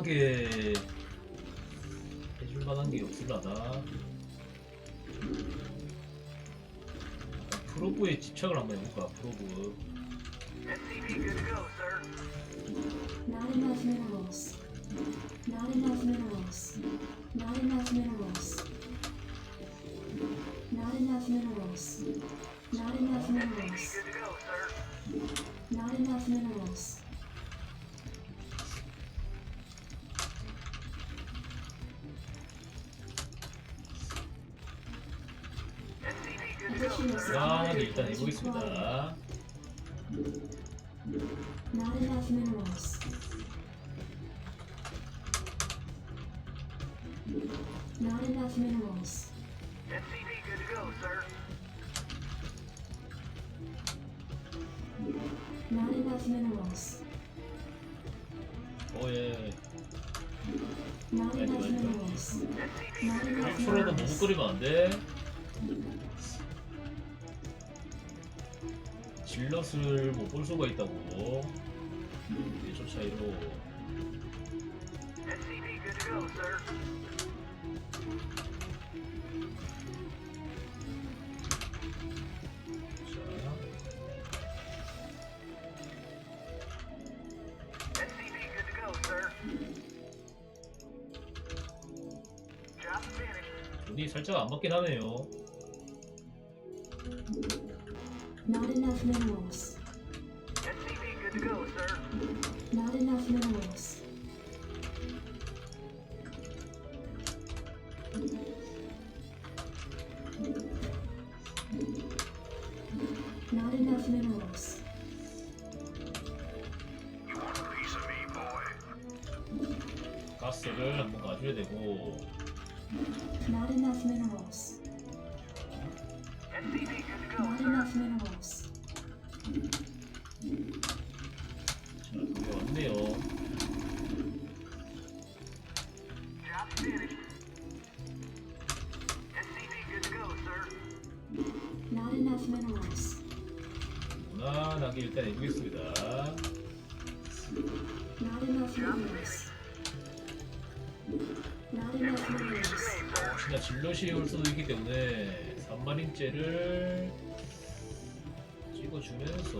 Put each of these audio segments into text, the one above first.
답답하게 해줄 만한 게 없을라나 프로브에 집착을 한번 해볼까 프로브. 해보겠습니다 Not enough minerals. Not enough minerals. Not enough minerals. 오예 Not enough minerals. Not enough 1%도 너무 minerals. 끓이면 안 돼 질럿을 못 볼 수가 있다고. 1초 차이로. 자. 눈이 살짝 안 맞긴 하네요 한번 가줘야 되고 Not enough minerals. Not 마린째를 찍어주면서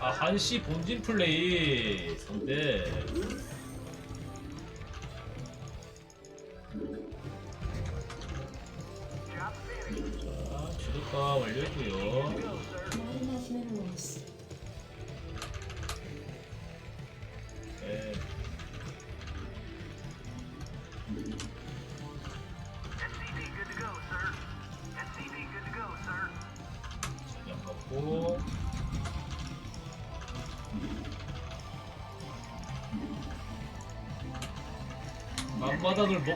아 한시 본진 플레이 상대. 자 지도가 완료했고요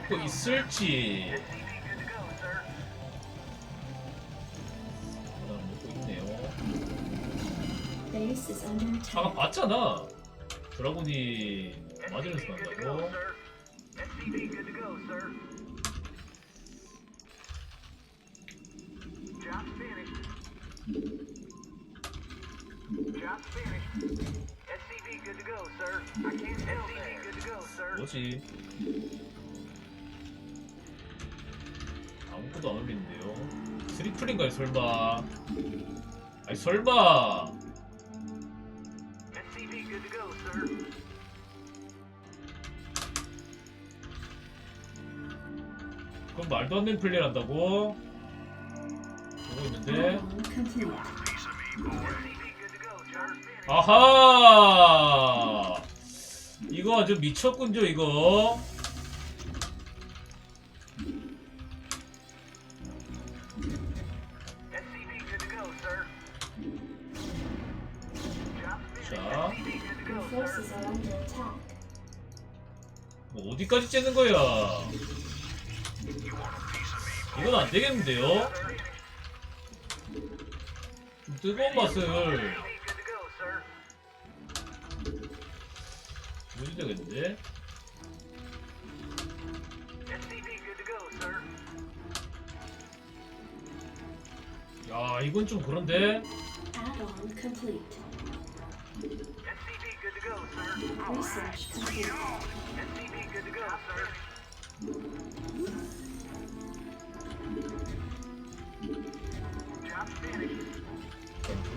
먹고 있을지. 앞마당을 먹고 있네요. Base is under 아까 attack. 봤잖아. 드라곤이 맞으면서 간다고. 뭐지 아무것도 안 올리는데요? 트리플인가요 설마. 아니 설마. 그럼 말도 안 되는 플레이를 한다고? 보고 있는데. 아하! 이거 아주 미쳤군요 이거 attack. 뭐 어디까지 째는 거야? 이건 안 되겠는데요? 좀 뜨거운 맛을 보여줘야 되겠는데? 야 이건 좀 그런데? Add-on complete. Research complete.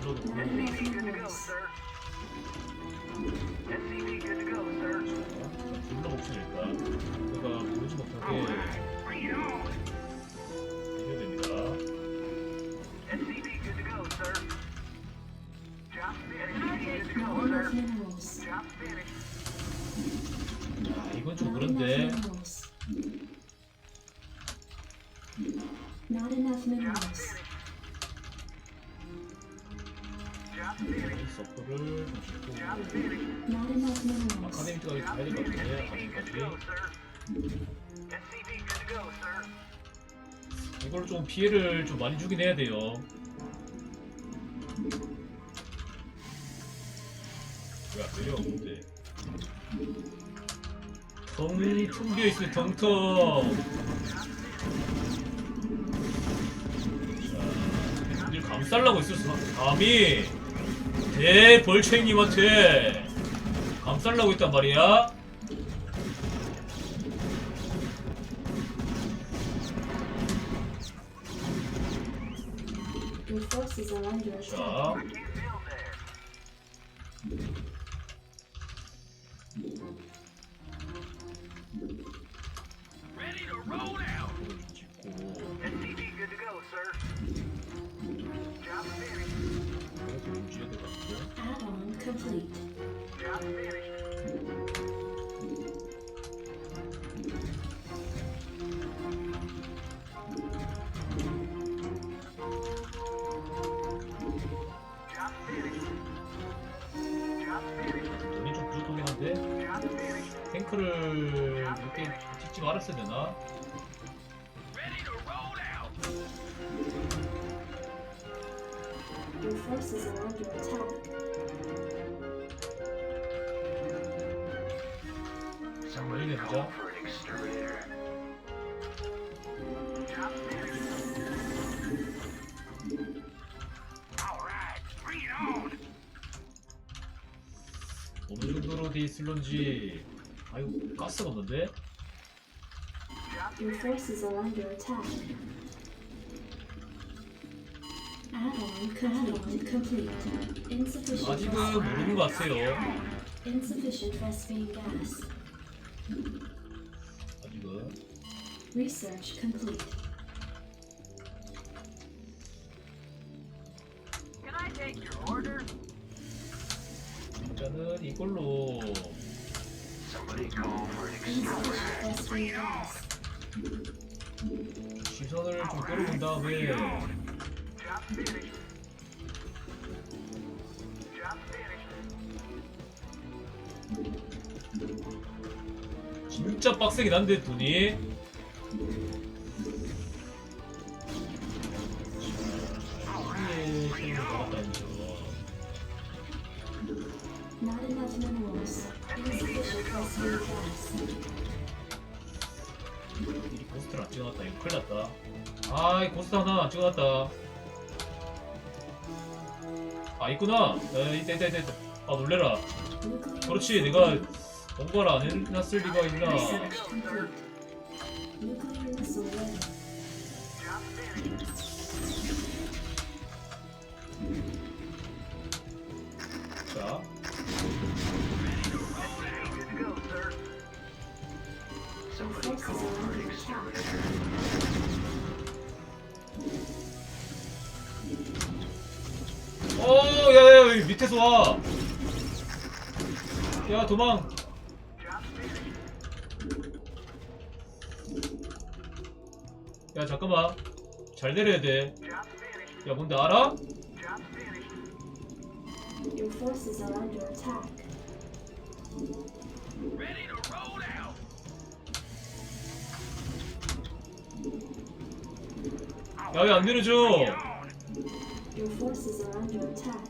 불러도 Not enough minerals. 불러봅시다 minerals. 서프를 minerals. 아카데미까지 가야 될것 같은데 아카데미까지 이걸 좀 피해를 좀 많이 주긴 해야 돼요 왜안 내려 텅 비어있어요 텅텅 자늘 감쌀라고 있었어 감히. 대벌초행님한테 감쌀라고 있단 말이야. 자 찍지 말았어야 되나? Your forces are under attack. 이게 보자 어느 정도로 돼 있을런지 아이고 가스가 없는데? Your forces are under attack. Add-on complete. complete. Insufficient. 아직은 res- 모르는 것 같아요 Insufficient Vespine gas. 아직은 Research complete. Can I take your order? 일단은 이걸로 Insufficient Vespine gas. 시선을 좀 끌어본 다음에 진짜 빡세긴 한데 돈이 생각 나갔다니죠 Not enough minerals. Insufficient Vespine gas. 찍어놨다. 이거 큰일 났다. 아이 고스트 하나 안 찍어놨다. 아 있구나. 에, 있다 있다 있다 있다 아 놀래라. 그렇지 내가 뭔가를 안 해놨을 리가 있나. 자 밑에서 와. 야, 도망. 야, 잠깐만. 잘 내려야 돼. 야, 뭔데 알아? Your forces are under attack. Ready to roll out. 야왜안 내려줘 Your forces are under attack.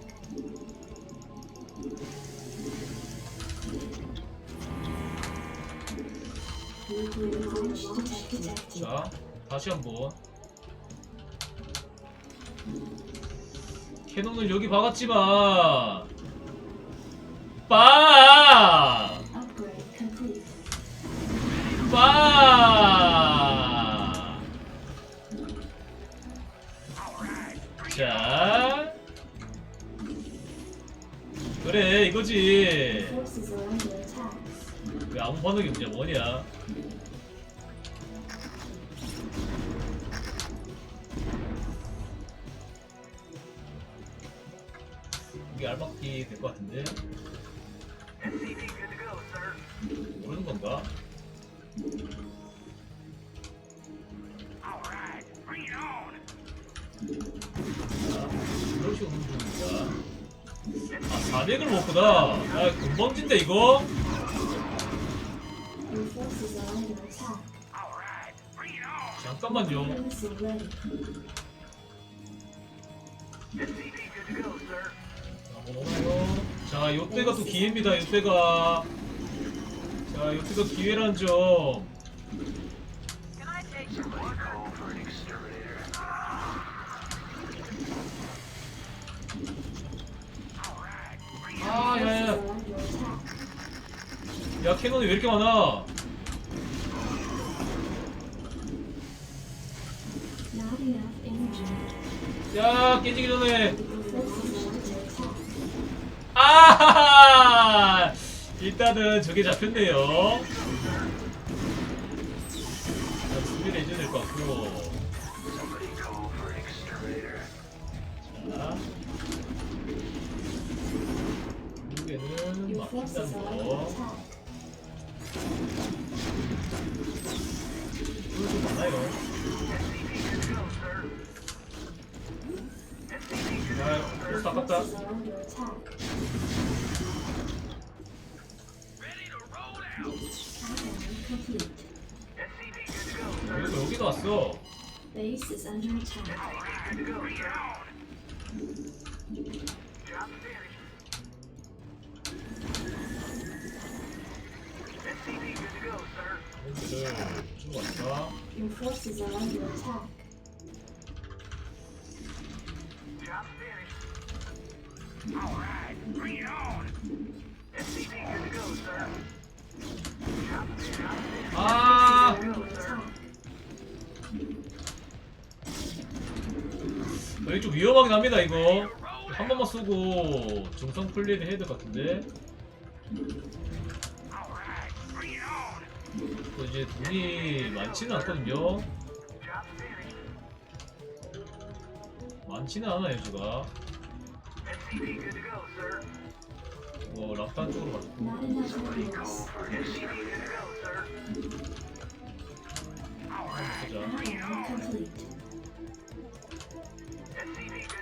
자 다시 한번 캐논을 여기 박았지만 빵! 빵! 자 그래 이거지. 왜 아무 반응이 없냐 뭐냐 이게 알박기 될것 같은데. 모르는 건가? 수 없는 중입니다 아 400을 먹구나 야 금방진데 이거? 잠깐만요 to go, sir. 자, 요때가 또 기회입니다. 요때가. 자, 요때가 기회란 점. 아, 야, 야. 야, 캐논이 왜 이렇게 많아? 야, 깨지기 전에. 아! 일단은 저게 잡혔네요. 자, 수비를 해줘야 될 것 같고. 자. forces 막힌다는 거. 기를 주고 왔다. Your forces are under attack. Job finished. All right, bring it on. SCV good to go, sir. Job finished. 아, 좀 위험하긴 합니다 이거. 한 번만 쏘고 중성 플레이를 해야 될 것 같은데. 또 이제 돈이 많지는 않거든요. 많지는 않아요 제가. 뭐 락단 쪽으로 enough minerals.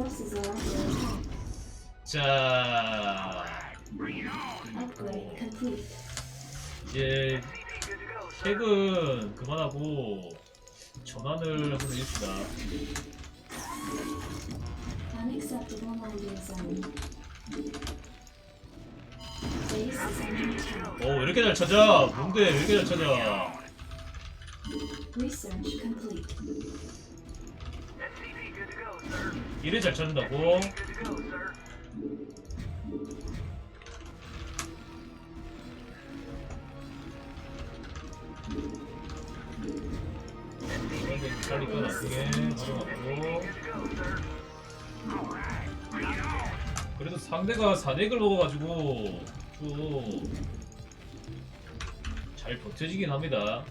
Attack. 자. 이제. 핵은 그만하고 전환을 한번 is under attack. 어, 왜 이렇게 잘 찾아? 뭔데, 왜 이렇게 잘 찾아? SCV good to go, sir. 이래 잘 찾는다고? On. 그래도 상대가 4넥을 먹어가지고 좀 잘 버텨지긴 합니다.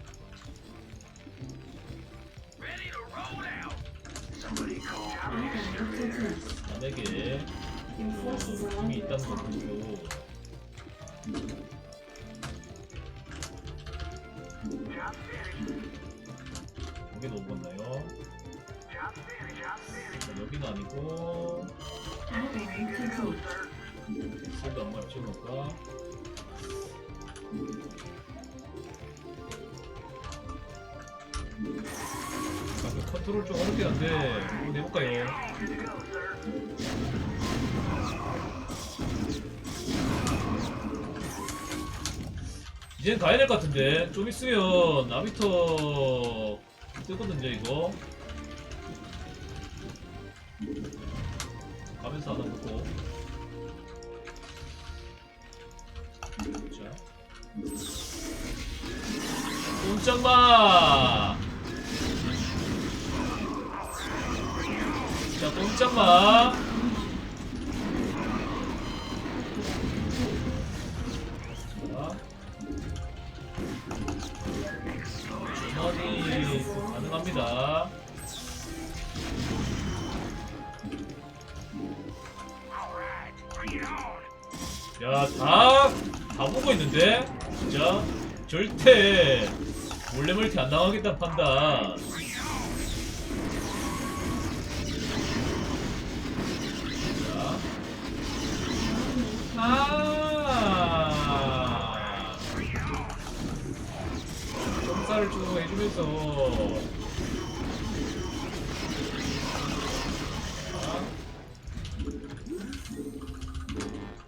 Are 힘이 있다는 걸. 보고. 여기 finished. 자, 여기는 아니고. 엑셀도 안 맞춰볼까? 컨트롤 좀 어렵긴 한데 한번 해볼까요? 이젠 가야 될 것 같은데. 좀 있으면 나비터 뜨거든요 이거. 가면서 하나 먹고. 자. 꼼짝마 자 꼼짝마 자 주머니 가능합니다. 야, 다, 다 보고 있는데? 진짜? 절대 몰래 멀티 안 나가겠다 판단. 점사를 좀 해주면서.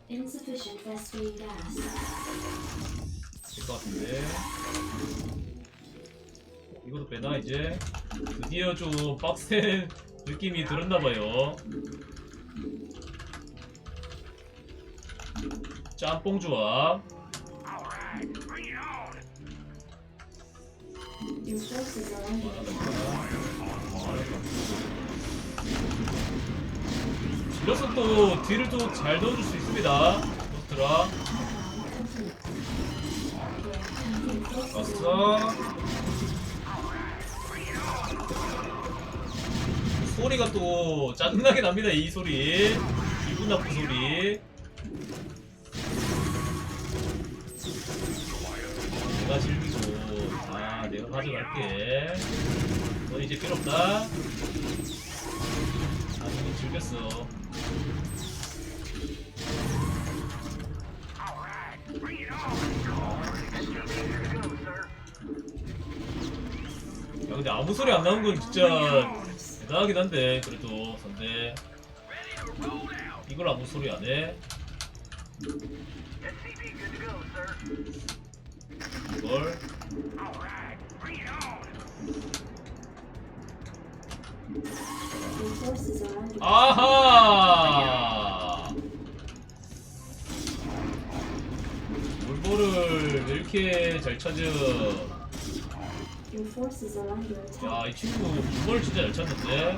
Insufficient gas. 될것 같은데. 이것도 빼나 이제? 드디어 좀 빡센 느낌이 들었나봐요. 짬뽕 조합 질러서 또 딜을 또잘 넣어줄 수 있습니다. 노스트라. 왔어 소리가 또 짜증나게 납니다 이 소리. 기분 나쁜 소리 가 가져갈게 너 이제 필요 없다 아 이미 즐겼어. 야 근데 아무 소리 안 나온 건 진짜. 대단하긴 한데 그래도 선대. 이걸 아무 소리 안 해? 이걸 아하 물보를 왜 이렇게 잘 attack. 야이 친구 물보를 진짜 잘 찾는데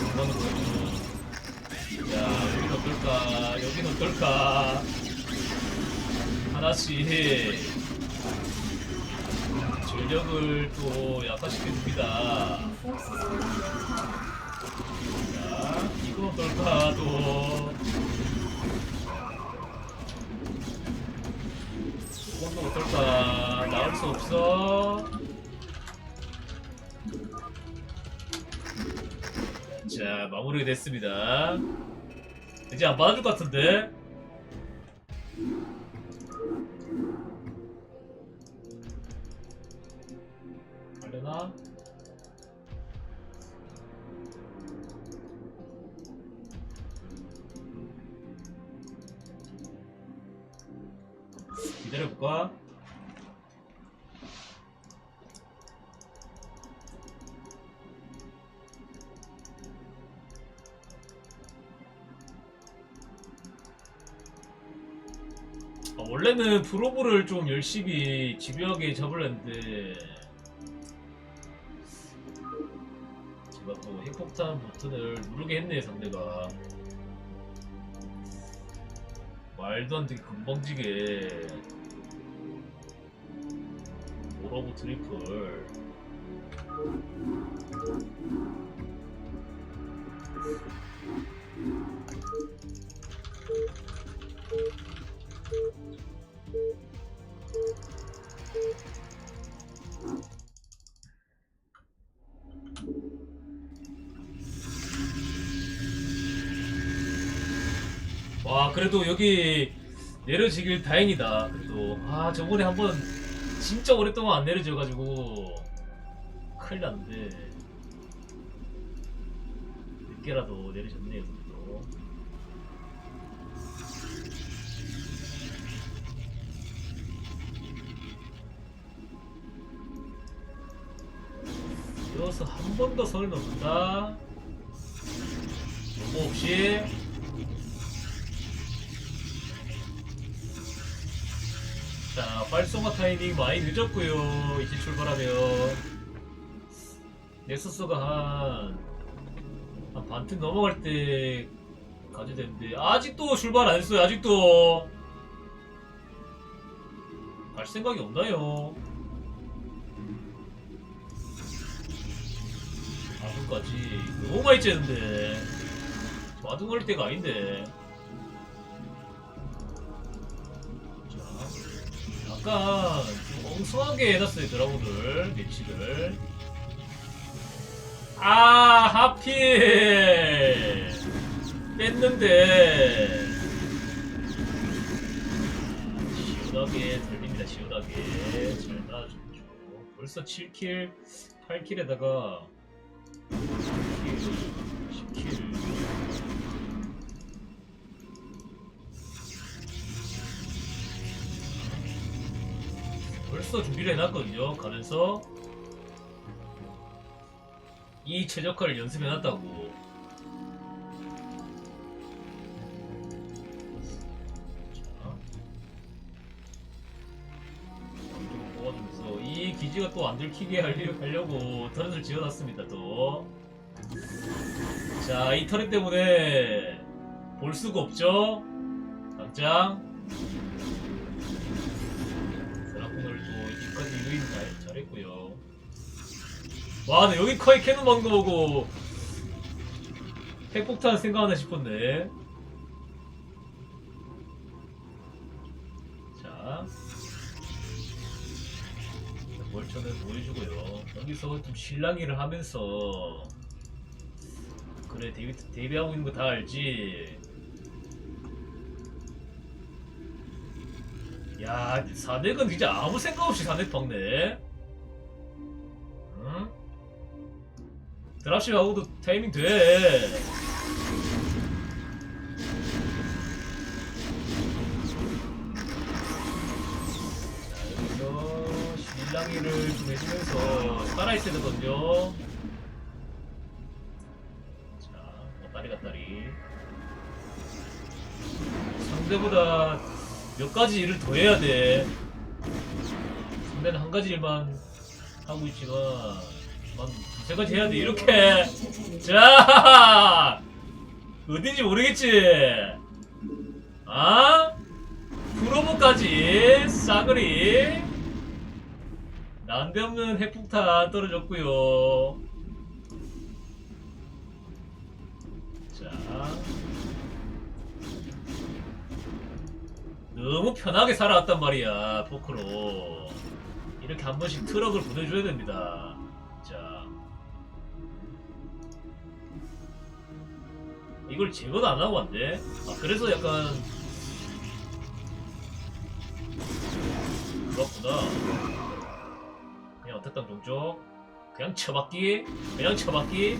뭐하는 거야 야 여긴 어떨까 여긴 어떨까 하나씩 전력을 또 약화시켜줍니다. 자, 이거 어떨까, 또. 이건 또 어떨까. 나올 수 없어. 자, 마무리가 됐습니다. 이제 안 받아줄 것 같은데? 가려나? 기다려볼까? 아, 원래는 프로브를 좀 열심히 집요하게 잡으려는데 옵션 버튼을 누르게 했네 상대가. 말도 안 되게 금방지게. 오라고 트리플 그래도 여기 내려지길 다행이다. 그래도. 아 저번에 한번 진짜 오랫동안 안 내려져가지고 큰일 났는데. 늦게라도 내려졌네요 그래도. 이어서 한 번 더 선을 넘는다. 너무 없이 자, 발송화 타이밍 많이 늦었고요. 이제 출발하면 넥서스가 한, 한 반틈 넘어갈 때 가져야 되는데 아직도 출발 안 했어요. 아직도 갈 생각이 없나요? 아직까지 너무 많이 째는데 걸 때가 아닌데. 약간 좀 엉성하게 해놨어요 드라군을 매치를. 아 하필! 뺐는데. 시원하게 들립니다 시원하게. 잘 나와줬죠. 벌써 7킬 8킬에다가 10킬 벌써 준비를 해놨거든요. 가면서 이 최적화를 연습해놨다고. 이 기지가 또 안 들키게 하려- 하려고 터렛을 지어놨습니다. 또. 자, 이 터렛 때문에 볼 수가 없죠. 당장. 와, 나 여기 커이 캐논 거 보고 핵폭탄 생각하나 싶었네. 자, 월천을 보여주고요. 여기서 좀 실랑이를 하면서 그래 데뷔 데뷔하고 있는 거 다 알지. 야, 사넥은 진짜 아무 생각 없이 사넥 박네. 드랍십 하고도 타이밍 돼. 자, 여기서 실랑이를 좀 해주면서 살아있어야 되거든요. 자, 왔다리 갔다리. 상대보다 몇 가지 일을 더 해야 돼. 상대는 한 가지 일만 하고 있지만, 세 가지 해야 돼. 이렇게. 자! 어딘지 모르겠지? 아? 프로보까지 싸그리 난데없는 핵폭탄 떨어졌고요 자 너무 편하게 살아왔단 말이야 포크로 이렇게 한 번씩 트럭을 보내줘야 됩니다 이걸 제거도 안 하고 왔네. 아 그래서 약간 그렇구나. 그냥 어택당 종족 그냥 쳐박기? 그냥 쳐박기?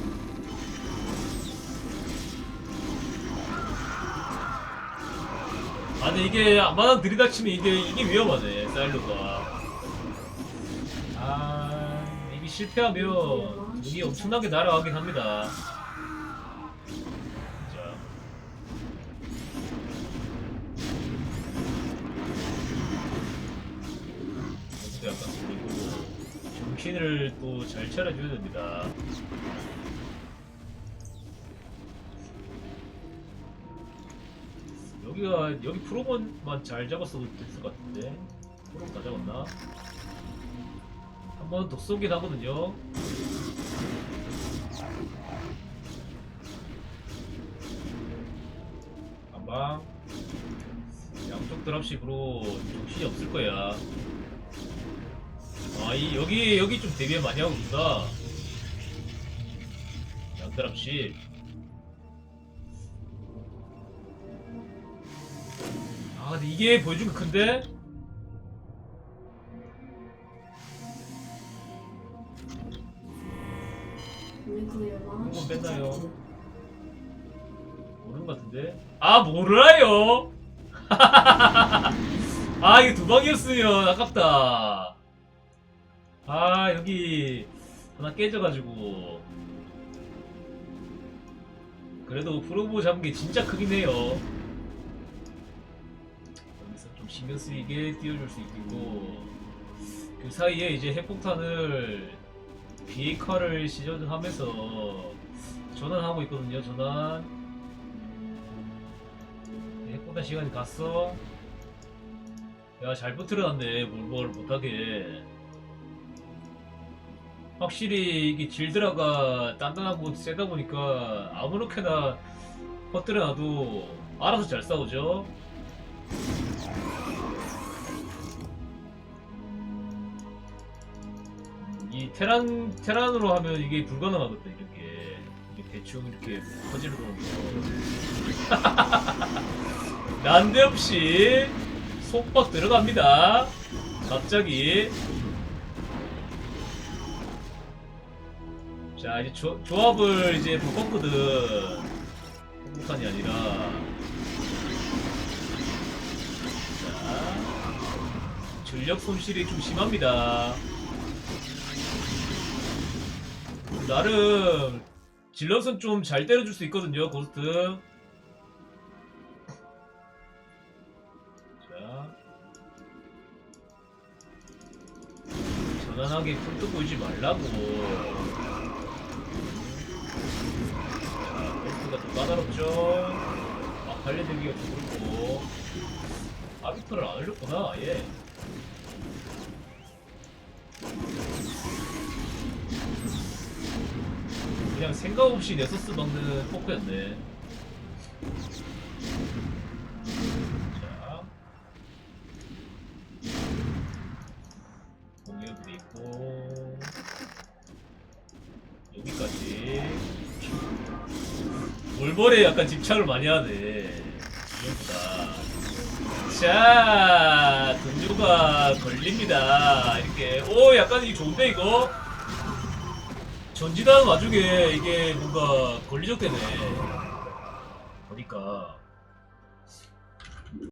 아 근데 이게 앞마당 들이닥치면 이게 이게 위험하네 사일로가. 아 이게 실패하면 눈이 엄청나게 날아가긴 합니다 정신을 또 잘 차려줘야 됩니다 여기가 여기 프로먼만 잘 잡았어도 됐을 것 같은데 프로 다 잡았나? 한번더 쏘긴 하거든요. 한방 양쪽 드랍식으로 정신이 없을 거야. 아, 이 여기 여기 좀 대비 많이 하고 있다. 양드랍식. 아, 근데 이게 보여준 거 큰데? 이건 뺐나요? 모르는 것 같은데? 아 몰라요? 아 이게 두 방이었으면 아깝다 아 여기 하나 깨져가지고 그래도 프로보 잡은 게 진짜 크긴 해요 여기서 좀 신경 쓰이게 띄워줄 수 있고 그 사이에 이제 핵폭탄을 비핵화를 시전하면서 전환하고 있거든요 전환 핵보다 시간이 갔어. 야, 잘 버텨놨네. 뭘 못하게. 확실히 이게 질드라가 단단하고 세다 보니까 아무렇게나 퍼뜨려놔도 알아서 잘 싸우죠. 음, 이 테란 테란으로 하면 이게 불가능하거든 이렇게 이게 대충 이렇게 퍼지는 거. 난데없이 속박 들어갑니다. 갑자기. 자, 이제 조, 조합을 이제 바꿨거든. 행복한이 아니라. 자, 전력 손실이 좀 심합니다. 나름 질럿은 좀 잘 때려줄 수 있거든요, 고스트. 자. 전환하게 풀도 보이지 말라고. 자, 벨트가 좀 까다롭죠? 아, 좀 그렇고. 아비터를 안 올렸구나, 아예. 그냥 생각 없이 네서스 막는 포크였네. 올벌에 약간 집착을 많이 하네. 이거보다. 자 동료가 걸립니다. 이렇게. 오 약간 이게 좋은데 이거? 전지단 와중에 이게 뭔가 걸리적되네. 보니까